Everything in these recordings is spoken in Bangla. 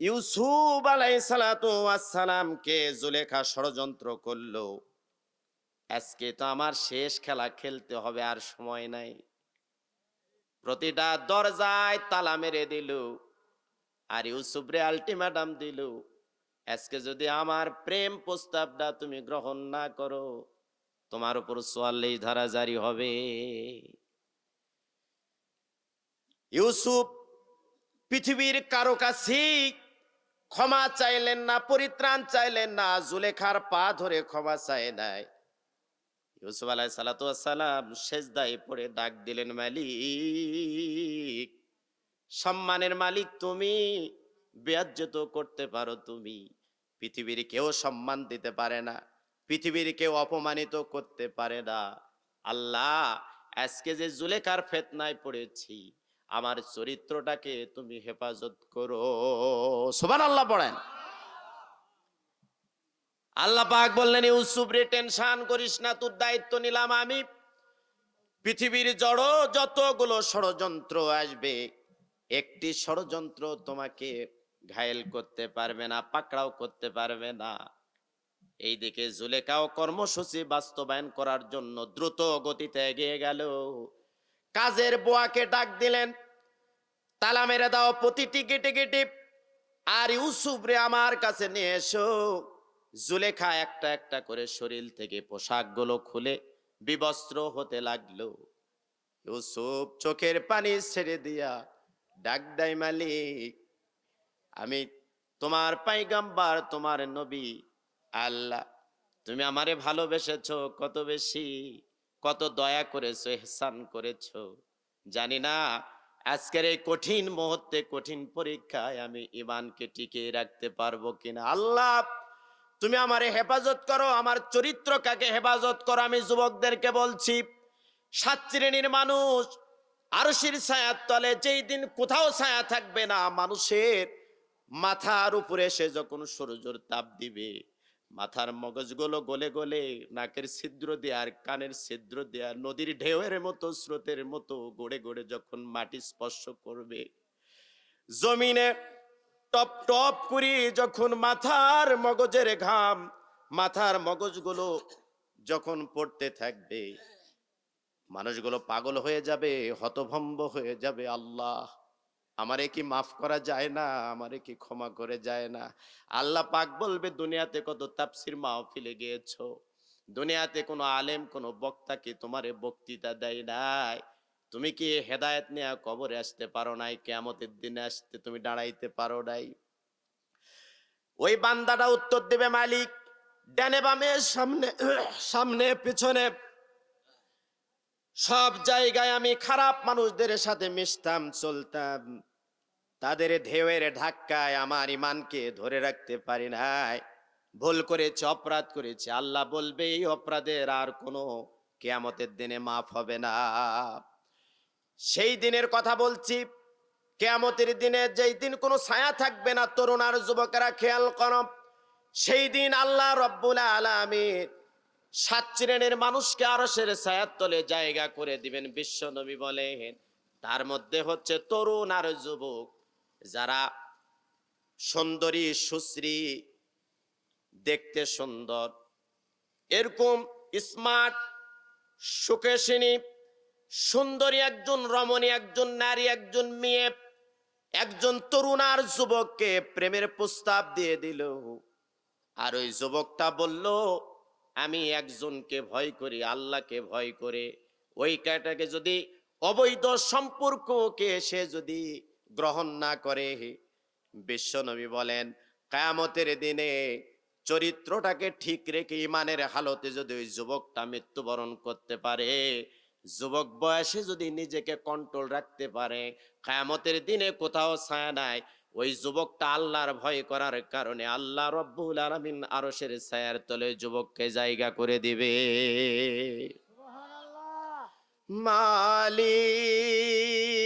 ইউসুফ আলাইসালামকে জুলেখা ষড়যন্ত্র করল। আজকে তো আমার শেষ খেলা খেলতে হবে, আর সময় নাই। প্রতিটা দরজায় তালা মেরে দিল, আর ইউসুফরে আলটিমেটাম দিল, আজকে যদি আমার প্রেম প্রস্তাবটা তুমি গ্রহণ না করো, তোমার উপর সোয়াল্লেই ধারা জারি হবে। ইউসুফ পৃথিবীর কারও কাছেই ক্ষমা চাইলেন না, পরিত্রাণ চাইলেন না, জুলেখার পা ধরে ক্ষমা চায় নাই। ইউসুফ আলাই সালাতাম শেষদায় পড়ে ডাক দিলেন, মালিক, সম্মানের মালিক তুমি বেয়াজ্জত করতে পারো তুমি। পৃথিবীর কেউ সম্মান দিতে পারে না, পৃথিবীর কেউ অপমানিত করতে পারে না। আল্লাহ, আজকে যে জুলেখার ফেতনায় পড়েছি আমার চরিত্রটাকে তুমি হেফাজত করো। সুবান আল্লাহ পড়েন। আল্লাহ পাক বললেন, ইউসুফ রে, টেনশন করিস না, তোর দায়িত্ব নিলাম আমি। পৃথিবীর জড় যতগুলো ষড়যন্ত্র আসবে, একটি ষড়যন্ত্র তোমাকে ঘায়েল করতে পারবে না, পাকড়াও করতে পারবে না। এইদিকে জুলেখাও কর্মসূচি বাস্তবায়ন করার জন্য দ্রুত গতিতে এগিয়ে গেল। কাজের বোয়াকে ডাক দিলেন, তালা মেরে দাও, প্রতিটি গেটে গেটে। আর ইউসুফ রে আমার কাছে নিয়ে এসো। জুলেখা একটা একটা করে শরীর থেকে পোশাকগুলো খুলে বিবস্ত্র হতে লাগল। ইউসুফ চোখের পানি ছেড়ে দিয়া ডাক দেয়, মালিক, আমি তোমার পাইগাম্বার, তোমার নবী আল্লাহ, তুমি আমারে ভালোবেসেছো, কত বেশি। কত দয়া করেছ, এহসান করেছ। জানি না, আজকের এই কঠিন মুহূর্তে, কঠিন পরীক্ষায় আমি ইমানকে টিকিয়ে রাখতে পারব কিনা? আল্লাহ, তুমি আমারে হেফাজত করো, আমার চরিত্র কাকে হেফাজত করো? আমি যুবকদেরকে বলছি, সাত শ্রেণির মানুষ, আরশির ছায়ার তলে, যেই দিন কোথাও ছায়া থাকবে না, মানুষের মাথার উপরে সে যখন সূর্যর তাপ দিবে মাথার মগজগুলো গলে গলে নাকের ছিদ্র দিয়ে আর কানের ছিদ্র দেয়া নদীর ঢেউয়ের মতো, স্রোতের মতো গড়ে গড়ে যখন মাটি স্পর্শ করবে, জমিনে টপ টপ করি যখন মাথার মগজের ঘাম, মাথার মগজগুলো যখন পড়তে থাকবে, মানুষগুলো পাগল হয়ে যাবে, হতভম্ব হয়ে যাবে, আল্লাহ আমারে কি মাফ করা যায় না? আমারে কি ক্ষমা করে যায় না? আল্লাহ পাক বলবে, দুনিয়াতে কত তাপসির মাহফিলে গিয়েছো? দুনিয়াতে কোনো আলেম, কোনো বক্তা কি তোমারে বক্তৃতা দেয় নাই? তুমি কি হেদায়েত নেয়া কবরে আসতে পারো নাই? কেয়ামতের দিনে আসতে তুমি দাঁড়াইতে পারো নাই? ওই বান্দাটা উত্তর দেবে, মালিক, ডানে বামে, সামনে সামনে, পিছনে, সব জায়গায় আমি খারাপ মানুষদের সাথে মিশতাম, চলতাম। তাদের ঢেউয়ের ধাক্কায় আমার ইমানকে ধরে রাখতে পারি নাই। ভুল করেছে, অপরাধ করেছে। আল্লাহ বলবে, এই অপরাধের আর কোনো কেয়ামতের দিনে মাফ হবে না। সেই দিনের কথা বলছি, কেয়ামতের দিনে যেই দিন কোনো ছায়া থাকবে না, তরুণ আর যুবকেরা খেয়াল করো, সেই দিন আল্লাহ রব্বুল আলামিন সাত শ্রেণির মানুষকে আরশের ছায়ার তলে জায়গা করে দিবেন, বিশ্ব নবী বলেন। তার মধ্যে হচ্ছে তরুণ আর যুবক। যারা সুন্দরী, সুশ্রী, দেখতে সুন্দর, এরকম স্মার্ট সুকেশিনী সুন্দরী একজন রমণী, একজন নারী, একজন মেয়ে, একজন তরুণার যুবককে প্রেমের প্রস্তাব দিয়ে দিল। আর ওই যুবকটা বলল, আমি একজনকে ভয় করি, আল্লাহকে ভয় করে। ওই কাটাকে যদি অবৈধ সম্পর্ককে সে যদি গ্রহণ না করে বিশ্বনবী বলেন কায়ামতের দিনে চরিত্রটাকে ঠিক রেখে ইমানের হালতে যদি ওই যুবকটা মৃত্যুবরণ করতে পারে যুবক বয়সে যদি নিজেকে কন্ট্রোল রাখতে পারে কায়ামতের দিনে কোথাও ছায়া নাই ওই যুবকটা আল্লাহর ভয় করার কারণে আল্লাহ রব্বুল আলমিন আরশের ছায়ার তলে যুবককে জায়গা করে দিবে। মালিক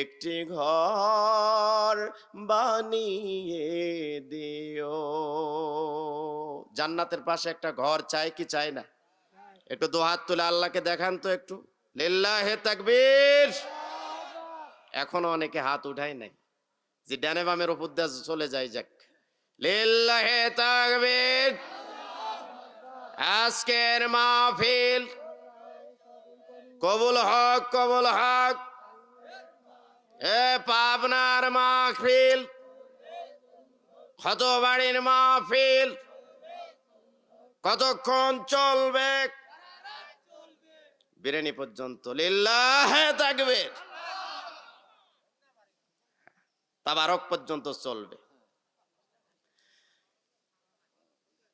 একটি ঘর বানিয়ে দিও। জান্নাতের পাশে একটা ঘর চাই কি চাই না? একটু দোহাত তুলে আল্লাহকে দেখান তো একটু। লিল্লাহে তাকবীর। এখনও অনেকে হাত উঠায় নাই। যে ডানে বামের উপর দিয়ে চলে যায় যাক। লিল্লাহে তাকবীর। আজকের মাহফিল কবুল হক কবুল হক। পাবনার মাহফিল বাড়ির মাহফিল, কতক্ষণ চলবে? বিরিয়ানি পর্যন্ত লিল্লাহে থাকবে তাবারক পর্যন্ত চলবে।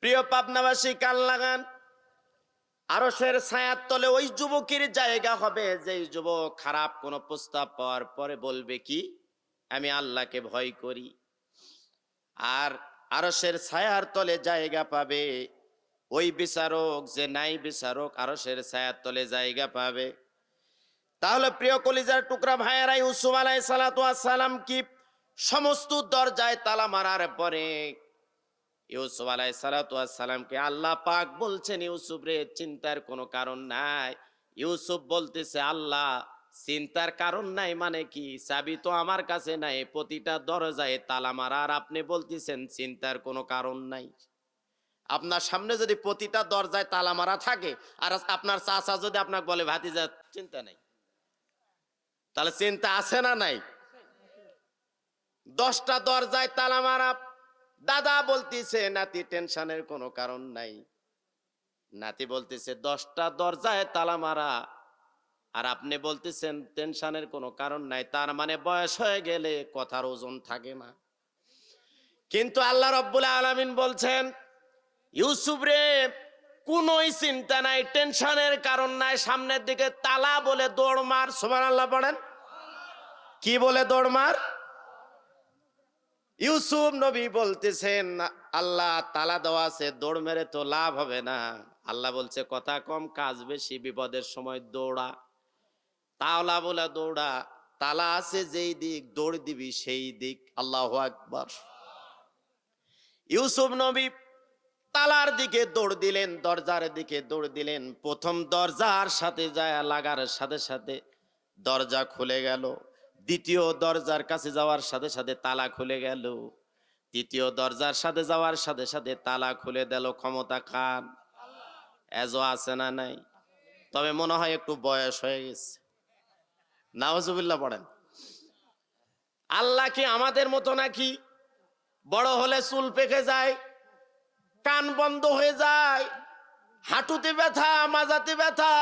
প্রিয় পাবনাবাসী কান লাগান। আরসের ছায়ার তলে ওই যুবকের জায়গা হবে। যেই যুবক খারাপ কোন প্রস্তাব পাওয়ার পরে বলবে কি, আমি আল্লাহকে ভয় করি। আর আরসের ছায়ার তলে জায়গা পাবে। ওই বিচারক যে নাই বিচারক আরসের ছায়ার তলে জায়গা পাবে। তাহলে প্রিয় কলিজার টুকরা ভাইয়ারাই ইউসুফ আলাই সালাম কি সমস্ত দরজায় তালা মারার পরে ইউসুফ আলাই সালাতামকে আল্লাহ পাক বলছেন, ইউসুফ রে, চিন্তার কোনো কারণ নাই। ইউসুফ বলতেছে, আল্লাহ, চিন্তার কারণ নাই মানে কি? চাবি তো আমার কাছে নাই, প্রতিটা দরজায় তালা মারা। আর আপনি বলতেছেন, চিন্তার কোনো কারণ নাই। আপনার সামনে যদি প্রতিটা দরজায় তালা মারা থাকে, আর আপনার চাচা যদি আপনাকে বলে, ভাতিজা, চিন্তা নাই। তাহলে চিন্তা আছে না নাই? দশটা দরজায় তালা মারা দাদা বলতেছে, নাতি, টেনশনের কোনো কারণ নাই। নাতি বলতেছে, দশটা দরজায় তালা মারা। আর আপনি বলতেছেন, টেনশনের কোনো কারণ নাই, তার মানে বয়স হয়ে গেলে কথার ওজন থাকে না। কিন্তু আল্লাহ রব্বুল আলমিন বলছেন, ইউসুফ রে, কোনোই চিন্তা নাই, টেনশনের কারণ নাই, সামনের দিকে তালা বলে দৌড় মার। সোমান আল্লাহ পড়েন কি বলে দৌড় মার? ইউসুফ নবী বলতেছেন, আল্লাহ তালা দেওয়া আছে, দৌড় মেরে তো লাভ হবে না। আল্লাহ বলছে, কথা কম, কাজ বেশি, বিপদের সময় দৌড়া। তাওলা বলে, দৌড়া। তালা আছে যেই দিক, দৌড় দিবি সেই দিক। আল্লাহ আকবার। ইউসুফ নবী তালার দিকে দৌড় দিলেন, দরজার দিকে দৌড় দিলেন। প্রথম দরজার সাথে যায়, লাগার সাথে সাথে দরজা খুলে গেল। দ্বিতীয় দরজার কাছে যাওয়ার সাথে সাথে তালা খুলে গেল। তৃতীয় দরজার সাথে যাওয়ার সাথে সাথে তালা খুলে দিল, ক্ষমতা খান এজও আছে না নাই? তবে মনে হয় একটু বয়স হয়ে গেছে। নাওজুবিল্লাহ পড়েন। আল্লাহ কি আমাদের মতো নাকি? বড় হলে চুল পেকে যায়, কান বন্ধ হয়ে যায়, হাঁটুতে ব্যথা, মাজাতে ব্যথা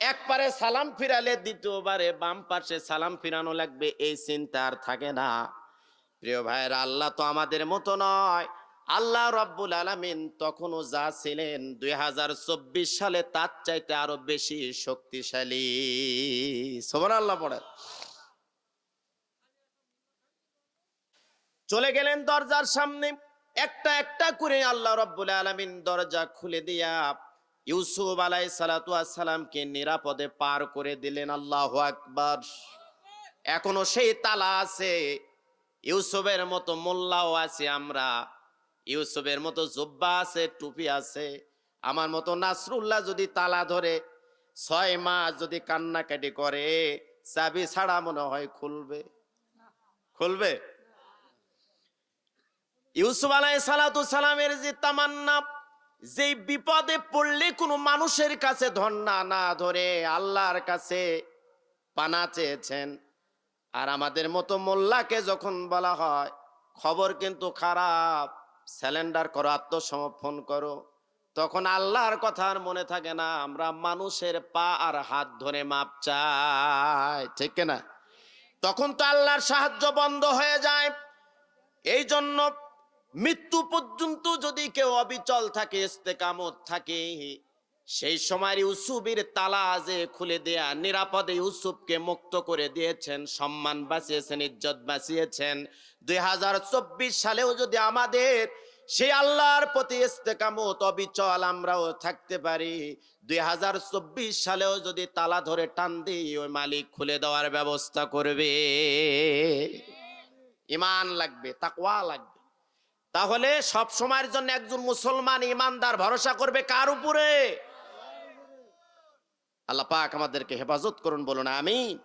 একবারে সালাম ফিরালে দ্বিতীয়বারে বাম পাশে সালাম ফিরানো লাগবে, এই চিন্তা আর থাকে না। প্রিয় ভাইয়ের, আল্লাহ তো আমাদের মতো নয়। আল্লাহ রব্বুল আলমিন তখনও যা ছিলেন দুই হাজার চব্বিশ সালে, তার চাইতে আরও বেশি শক্তিশালী। সোমান আল্লাহ পড়েন। চলে গেলেন দরজার সামনে। একটা একটা করে আল্লাহ রব্বুল আলমিন দরজা খুলে দিয়া ইউসুফ আলাই সালাতামকে নিরাপদে পার করে দিলেন, আল্লাহ আকবার। এখনও সেই তালা আছে, ইউসুফের মতো মোল্লাও আছে, আমরা ইউসুফের মতো জুব্বা আছে, টুপি আছে। আমার মতো নাসরুল্লাহ যদি তালা ধরে, ছয় মাস যদি কান্নাকাটি করে, চাবি ছাড়া মনে হয় খুলবে। খুলবে? ইউসুফ আলাই সালাতু সালামের যে তামান্না যে বিপদে পড়লে কোনো মানুষের কাছে ধন্না না ধরে আল্লাহর কাছে পানা চেয়েছেন। আর আমাদের মতো মোল্লাকে যখন বলা হয়, খবর কিন্তু খারাপ স্যালেন্ডার করো, আত্মসমর্পণ করো, তখন আল্লাহর কথা আর মনে থাকে না, আমরা মানুষের পা আর হাত ধরে মাপ চাই, ঠিক না তখন তো আল্লাহর সাহায্য বন্ধ হয়ে যায়। এই জন্য মৃত্যু পর্যন্ত যদি কেউ অবিচল থাকে, ইস্তেকামত থাকে, সেই সময় ইউসুফের তালা যে খুলে দেয়া, নিরাপদে ইউসুফকে মুক্ত করে দিয়েছেন, সম্মান বাঁচিয়েছেন, ইজ্জত বাঁচিয়েছেন। দুই হাজার চব্বিশ সালেও যদি আমাদের সেই আল্লাহর প্রতি ইস্তেকামত অবিচল আমরাও থাকতে পারি, দুই হাজার চব্বিশ সালেও যদি তালা ধরে টান দিই ওই মালিক খুলে দেওয়ার ব্যবস্থা করবে। ইমান লাগবে, তাকওয়া লাগবে। তাহলে সব সময়ের জন্য একজন মুসলমান ইমানদার ভরসা করবে কার উপরে? আল্লাহ পাক আমাদেরকে হেফাজত করুন, বলুন, আমিন।